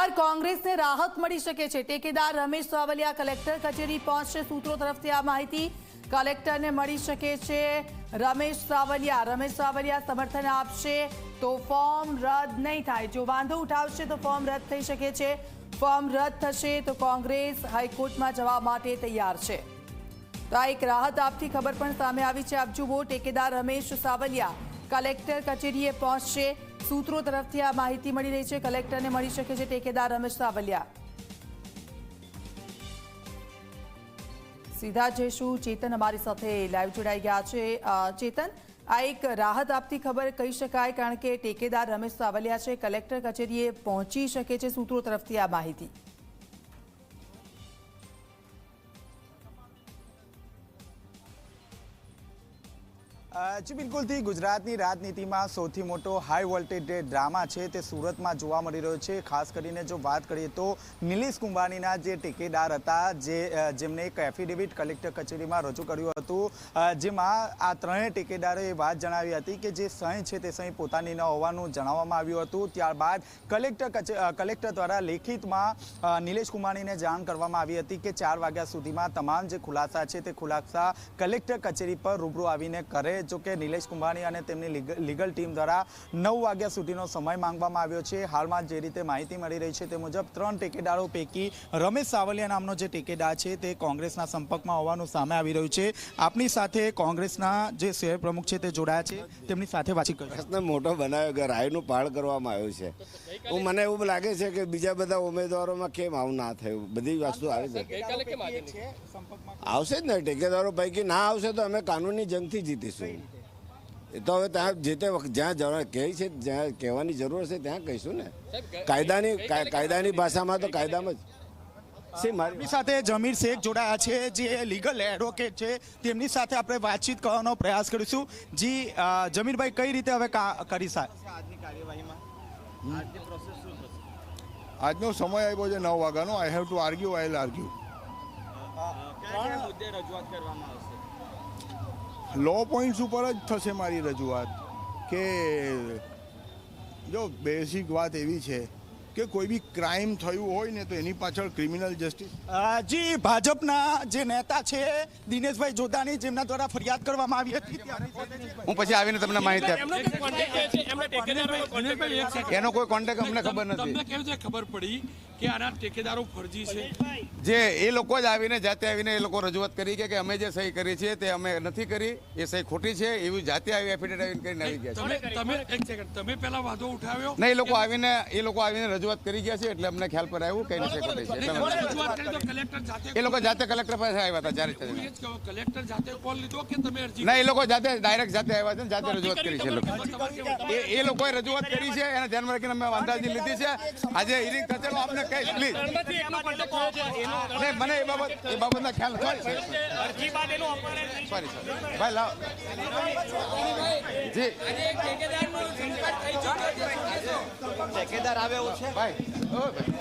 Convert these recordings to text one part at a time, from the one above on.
નમસ્કાર કોંગ્રેસને રાહત મળી શકે છે. ટેકેદાર રમેશ સાવલિયા કલેક્ટર કચેરી પહોંચશે. સૂત્રો તરફથી આ માહિતી કલેક્ટરને મળી શકે છે. રમેશ સાવલિયા રમેશ સાવલિયા સમર્થન આપશે તો ફોર્મ રદ નહીં થાય. જો વાંધો ઉઠાવશે તો ફોર્મ રદ થઈ શકે છે. ફોર્મ રદ થશે તો કોંગ્રેસ હાઈકોર્ટમાં જવા માટે તૈયાર છે. તો આ એક રાહત આપતી ખબર પણ સામે આવી છે. આપ જુઓ, ટેકેદાર રમેશ સાવલિયા કલેક્ટર કચેરીએ પહોંચશે. સૂત્રો તરફથી આ માહિતી મળી રહી છે. કલેક્ટરને મળી શકે છે ટેકેદાર રમેશ સાવલિયા. સીધા જઈશું. ચેતન અમારી સાથે લાઈવ જોડાઈ ગયા છે. ચેતન, આ એક રાહત આપતી ખબર કહી શકાય કારણ કે ટેકેદાર રમેશ સાવલિયા છે. કલેક્ટર કચેરીએ પહોંચી શકે છે સૂત્રો તરફથી આ માહિતી. જી, બિલકુલથી ગુજરાતની રાજનીતિમાં સૌથી મોટો હાઈ વોલ્ટેજ જે ડ્રામા છે તે સુરતમાં જોવા મળી રહ્યો છે. ખાસ કરીને જો વાત કરીએ તો નિલેશ કુંભાનીના જે ટેકેદાર હતા, જે જેમને એક એફિડેવિટ કલેક્ટર કચેરીમાં રજૂ કર્યું હતું જેમાં આ ત્રણેય ટેકેદારોએ વાત જણાવી હતી કે જે સહી છે તે સહી પોતાની ન હોવાનું જણાવવામાં આવ્યું હતું. ત્યારબાદ કલેક્ટર કલેક્ટર દ્વારા લેખિતમાં નિલેશ કુંભાનીને જાણ કરવામાં આવી હતી કે ચાર વાગ્યા સુધીમાં તમામ જે ખુલાસા છે તે ખુલાસા કલેક્ટર કચેરી પર રૂબરૂ આવીને કરે જો કે નિલેશ કુંભાણી અને તેમની લીગલ ટીમ દ્વારા નવ વાગ્યા સુધીનો સમય માંગવામાં આવ્યો છે. હાલમાં જે રીતે માહિતી મળી રહી છે તે મુજબ ત્રણ ટેકેદારો પૈકી રમેશ સાવલિયા નામનો જે ટેકેદાર છે તે કોંગ્રેસના સંપર્કમાં હોવાનું સામે આવી રહ્યું છે. આપની સાથે કોંગ્રેસના જે શહેર પ્રમુખ છે તે જોડાયા છે. તેમની સાથે વાતચીત પ્રશ્ન મોટો બનાવ્યો કે રાયનું પાળ કરવામાં આવ્યું છે. હું મને એવું લાગે છે કે બીજા બધા ઉમેદવારોમાં કેમ આવું ના થયું? બધી વસ્તુ આવી છે. આવશે જ ને. ટેકેદારો પૈકી ના આવશે તો અમે કાનૂની જંગથી જીતીશું. એ તો હવે ત્યાં જે તે વખત જ્યાં જવા કહે છે જ્યાં કહેવાની જરૂર છે ત્યાં કહીશું ને. કાયદાની કાયદાની ભાષામાં તો કાયદામાં જ. શી મારી સાથે જમીર શેખ જોડાયા છે જે લીગલ એડવોકેટ છે તેમની સાથે આપણે વાતચીત કરવાનો પ્રયાસ કરીશું. જી જમીરભાઈ કઈ રીતે હવે કા- કરી આજનો સમય આવ્યો છે નવ વાગ્યાનો. I have to argue I argue law points ઉપર જ થશે મારી રજૂઆત. કે જો બેઝિક વાત એવી છે કે કોઈ બી ક્રાઇમ થયું હોય ને તો એની પાછળ ક્રિમિનલ જસ્ટિસ. જી ભાજપના જે નેતા છે દિનેશભાઈ જોધાની જેમના દ્વારા ફરિયાદ કરવામાં આવી હતી હું પછી આવીને તમને માહિતી આપીશ. એમનો કોઈ contact છે? એમના ટેકેદારો દિનેશભાઈ, એક second. એનો કોઈ કોન્ટેક્ટ અમને ખબર તમને નથી કેવી ખબર પડી કે આના ઠેકેદારો ફરજી છે. જે એ લોકો જ આવીને જાતે આવીને એ લોકો રજૂઆત કરી કે અમે જે સહી કરી છે તે અમે નથી કરી એ સહી ખોટી છે એવી જાતે આવી એફિડેવિટ આવીને કરીને આવી ગયા છે. તમે એક સેકન્ડ તમે પહેલા વાંધો ઉઠાવ્યો? નહીં એ લોકો આવીને એ લોકો આવીને રજૂઆત કરી ગયા છે એટલે અમને ખ્યાલ પર આવ્યું કઈ નથી ખોટી છે. એ લોકો જાતે કલેક્ટર પાસે આવ્યા હતા એ કલેક્ટર જાતે કોલ લીધો કે તમે અરજી ના એ લોકો જાતે ડાયરેક્ટ જાતે આવ્યા છે જાતે રજૂઆત કરી છે એ લોકો. એ લોકોએ રજૂઆત કરી છે એને ધ્યાનમાં રાખીને અમે વાંધાજી લીધી છે. આજે હિરિંગ થશે આપને કહીશ પ્લીઝ નહીં મને એ બાબત એ બાબતના ખ્યાલ સોરી સોરી સોરી ભાઈ લાવ. જી. ભાઈ. ઓ ભાઈ.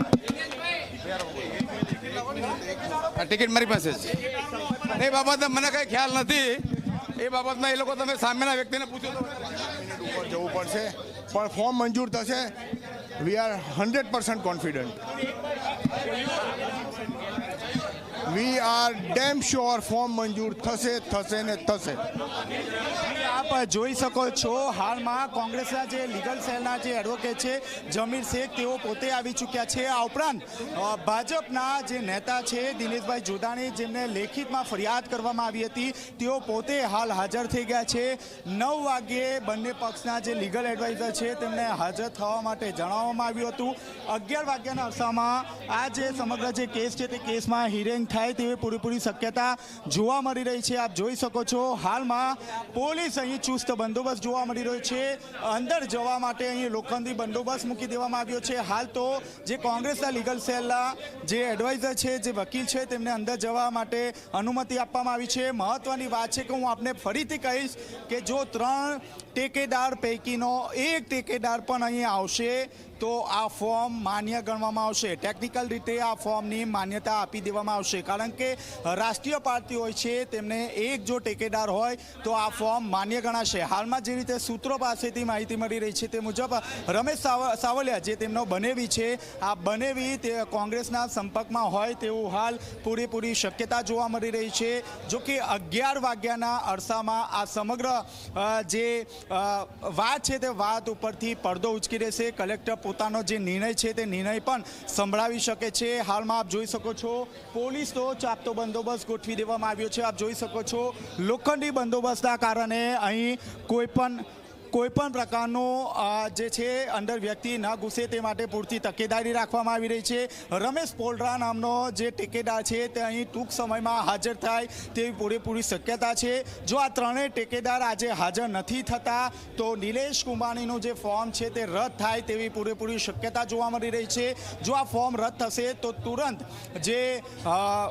ટિકિટ મારી પાસે છે. એ બાબતના મને કઈ ખ્યાલ નથી. એ બાબતમાં એ લોકો તમે સામેના વ્યક્તિને પૂછો તો. ઉપર જવું પડશે. પણ ફોર્મ મંજૂર થશે. We are hundred percent confident we are damn sure form મંજૂર થશે થશે ને થશે. આપ જોઈ શકો છો, હાલમાં કોંગ્રેસના જે લીગલ સેલના જે એડવોકેટ છે, જમીર શેખ, તેઓ પોતે આવી ચૂક્યા છે. આ ઉપરાંત ભાજપના જે નેતા છે, દિનેશભાઈ જોડાણી, જેમને લેખિતમાં ફરિયાદ કરવામાં આવી હતી, તેઓ પોતે હાલ હાજર થઈ ગયા છે. નવ વાગ્યે બંને પક્ષના જે લીગલ એડવાઇઝર છે, તેમને હાજર થવા માટે જણાવવામાં આવ્યું હતું. અગિયાર વાગ્યાના અરસામાં આ જે સમગ્ર જે કેસ છે, તે કેસમાં હિયરિંગ થાય તેવી પૂરેપૂરી શક્યતા જોવા મળી રહી છે. આપ જોઈ શકો છો, હાલમાં પોલીસ અહીં ચુસ્ત બંદોબસ્ત જોવા મળી રહ્યો છે. અંદર જવા માટે અહીં લોખંડી બંદોબસ્ત મૂકી દેવામાં આવ્યો છે. હાલ તો જે કોંગ્રેસના લીગલ સેલના જે એડવાઇઝર છે, જે વકીલ છે, તેમને અંદર જવા માટે અનુમતિ આપવામાં આવી છે. મહત્વની વાત છે કે હું આપને ફરીથી કહીશ કે જો ત્રણ ટેકેદાર પૈકીનો એક ટેકેદાર પણ અહીં આવશે તો આ ફોર્મ માન્ય ગણવામાં આવશે. ટેકનિકલ રીતે આ ફોર્મની માન્યતા આપી દેવામાં આવશે. કારણ કે રાષ્ટ્રીય પાર્ટી હોય છે, તેમને એક જો ટેકેદાર હોય, તો આ ફોર્મ માન્ય ગણાશે. હાલમાં જે રીતે સૂત્રો પાસેથી માહિતી મળી રહી છે, તે મુજબ રમેશ સાવ- સાવલિયા જે તેમનો બનેવી છે, આ બનેવી તે કોંગ્રેસના સંપર્કમાં હોય તેવું હાલ પૂરેપૂરી શક્યતા જોવા મળી રહી છે. જો કે અગિયાર વાગ્યાના અરસામાં આ સમગ્ર જે વાત છે, તે વાત ઉપરથી પડદો ઉચકી રહેશે કલેક્ટર પોતાનો જે નિર્ણય છે તે નિર્ણય પણ સંભળાવી શકે છે. હાલમાં આપ જોઈ શકો છો, પોલીસ તો ચાપતો બંદોબસ્ત ગોઠવી દેવામાં આવ્યો છે. આપ જોઈ શકો છો, લોખંડી બંદોબસ્તના કારણે અહીં કોઈ પણ કોઈ પણ પ્રકારનો જે છે, અંદર વ્યક્તિ ન ઘૂસે તે માટે પૂરતી તકેદારી રાખવામાં આવી રહી છે. રમેશ પોલરા નામનો જે ટેકેદાર છે, તે અહીં ટૂંક સમયમાં હાજર થાય તેવી પૂરેપૂરી શક્યતા છે. જો આ ત્રણેય ટેકેદાર આજે હાજર નથી થતા, તો નિલેશ કુંબાણીનું જે ફોર્મ છે, તે રદ થાય તેવી પૂરેપૂરી શક્યતા જોવા મળી રહી છે. જો આ ફોર્મ રદ થશે, તો તુરંત જે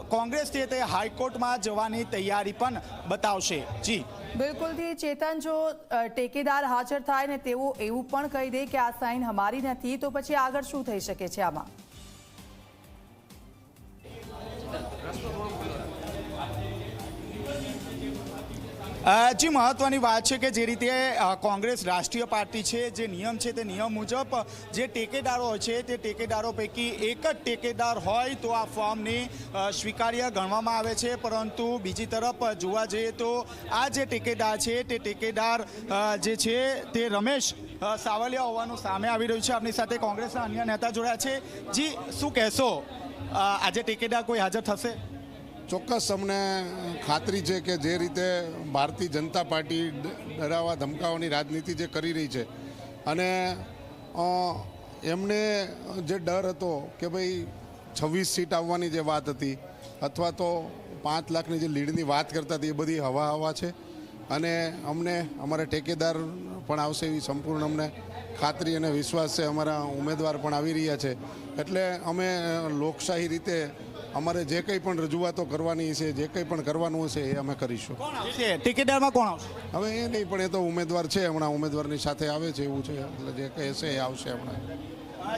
કોંગ્રેસ છે, તે હાઈકોર્ટમાં જવાની તૈયારી પણ બતાવશે. જી. બિલકુલથી ચેતન જો ટેકેદાર હાજર થાય ને તેવું એવું પણ કહી દે કે આ સાઇન અમારી નથી, તો પછી આગળ શું થઈ શકે છે આમાં? જી, મહત્વની વાત છે કે જે રીતે કોંગ્રેસ રાષ્ટ્રીય પાર્ટી છે, જે નિયમ છે તે નિયમ મુજબ, જે ટેકેદારો છે તે ટેકેદારો પૈકી એક જ ટેકેદાર હોય તો આ ફોર્મની સ્વીકાર્ય ગણવામાં આવે છે. પરંતુ બીજી તરફ, જોવા જઈએ તો આ જે ટેકેદાર છે તે ટેકેદાર જે છે તે રમેશ સાવલિયા હોવાનું સામે આવી રહ્યું છે. આપની સાથે કોંગ્રેસના અન્ય નેતા જોડાયા છે. જી, શું કહેશો? આજે ટેકેદાર કોઈ હાજર થશે? ચોક્કસ અમને ખાતરી છે કે જે રીતે ભારતીય જનતા પાર્ટી ડરાવા ધમકાવાની રાજનીતિ જે કરી રહી છે. અને એમને જે ડર હતો કે ભાઈ છવ્વીસ સીટ આવવાની જે વાત હતી, અથવા તો પાંચ લાખની જે લીડની વાત કરતા હતી, એ બધી હવા હવા છે. અને અમને, અમારા ટેકેદાર પણ આવશે એવી સંપૂર્ણ અમને ખાતરી અને વિશ્વાસ છે. અમારા ઉમેદવાર પણ આવી રહ્યા છે. એટલે અમે લોકશાહી રીતે અમારે જે કંઈ પણ રજૂઆતો કરવાની છે જે કંઈ પણ કરવાનું હશે એ અમે કરીશું. ટિકિટદારમાં આવશે? ટેકેદારમાં કોણ આવશે? હવે એ નહીં પણ એ તો ઉમેદવાર છે હમણાં ઉમેદવારની સાથે આવે છે એવું છે એટલે જે કંઈ હશે એ આવશે હમણાં.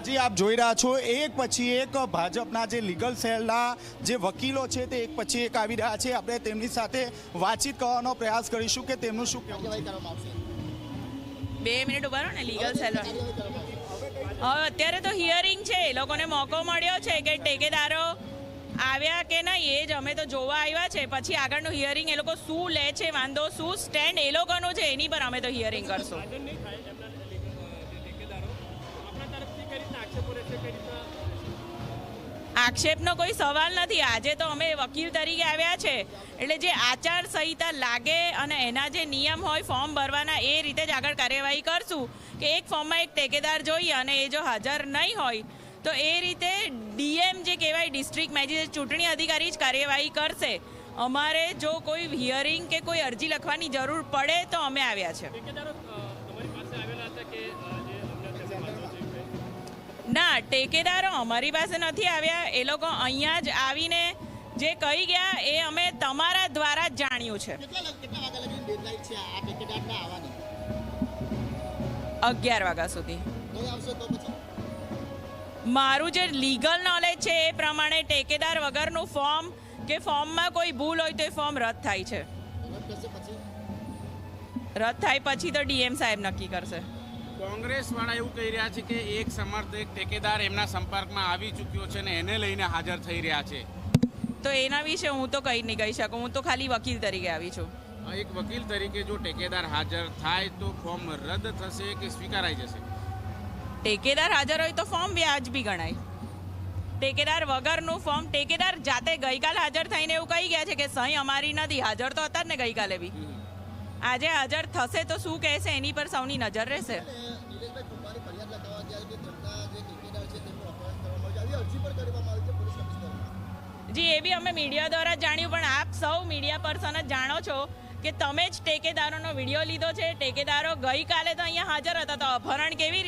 જી આપ જોઈ રહ્યા છો એક પછી એક ભાજપના જે લીગલ સેલના જે વકીલો છે તે એક પછી એક આવી રહ્યા છે. આપણે તેમની સાથે વાતચીત કરવાનો પ્રયાસ કરીશું કે તેમનું શું કહેવું બે મિનિટ ઊભા રહો ને લીગલ સેલ હવે અત્યારે તો હિયરિંગ છે એ લોકોને મોકો મળ્યો છે કે ટેકેદારો આવ્યા કે નહીં એ જ અમે તો જોવા આવ્યા છે. પછી આગળનું હિયરિંગ એ લોકો શું લે છે વાંધો શું સ્ટેન્ડ એ લોકોનું છે એની પર અમે તો હિયરિંગ કરશું. આક્ષેપનો કોઈ સવાલ નથી. આજે તો અમે વકીલ તરીકે આવ્યા છે. એટલે જે આચાર સંહિતા લાગે અને એના જે નિયમ હોય ફોર્મ ભરવાના એ રીતે જ આગળ કાર્યવાહી કરશું. કે એક ફોર્મમાં એક ટેકેદાર જોઈએ અને એ જો હાજર નહીં હોય તો એ રીતે ડીએમ જે કહેવાય ડિસ્ટ્રિક્ટ મેજિસ્ટ્રેટ ચૂંટણી અધિકારી જ કાર્યવાહી કરશે. અમારે જો કોઈ હિયરિંગ કે કોઈ અરજી લખવાની જરૂર પડે તો અમે આવ્યા છે. ના ટેકેદારો અમારી પાસે નથી આવ્યા. એ લોકો અહીંયા જ આવીને જે કહી ગયા એ અમે તમારા દ્વારા જ જાણ્યું છે. અગિયાર વાગ્યા સુધી. મારું જે લીગલ નોલેજ છે એ પ્રમાણે ટેકેદાર વગરનું ફોર્મ કે ફોર્મમાં કોઈ ભૂલ હોય તો એ ફોર્મ રદ થાય છે. રદ થાય પછી તો ડીએમ સાહેબ નક્કી કરશે. કોંગ્રેસ વાળા એવું કહી રહ્યા છે કે એક સમર્થક ટેકેદાર એમના સંપર્કમાં આવી ચૂક્યો છે ને એને લઈને હાજર થઈ રહ્યા છે. તો એના વિશે હું તો કંઈ નહીં કહી શકું. હું તો ખાલી વકીલ તરીકે આવી છું. એક વકીલ તરીકે જો ટેકેદાર હાજર થાય તો ફોર્મ રદ થશે કે સ્વીકારાઈ જશે? ટેકેદાર હાજર હોય તો ફોર્મ વ્યાજબી ગણાય. ટેકેદાર વગરનું ફોર્મ ટેકેદાર જાતે ગઈકાલ હાજર થઈને એવું કહી ગયા છે કે સહી અમારી નથી હાજર તો હતા જ ને ગઈકાલે બી. આજે હાજર થશે તો શું કહેશે એની પર સૌની નજર રહેશે. જી એ બી અમે મીડિયા દ્વારા જાણ્યું પણ આપ સૌ મીડિયા પર્સન જ જાણો છો કે તમે જ ટેકેદારોનો વીડિયો લીધો છે. ટેકેદારો ગઈકાલે તો અહીંયા હાજર હતા તો અપહરણ કેવી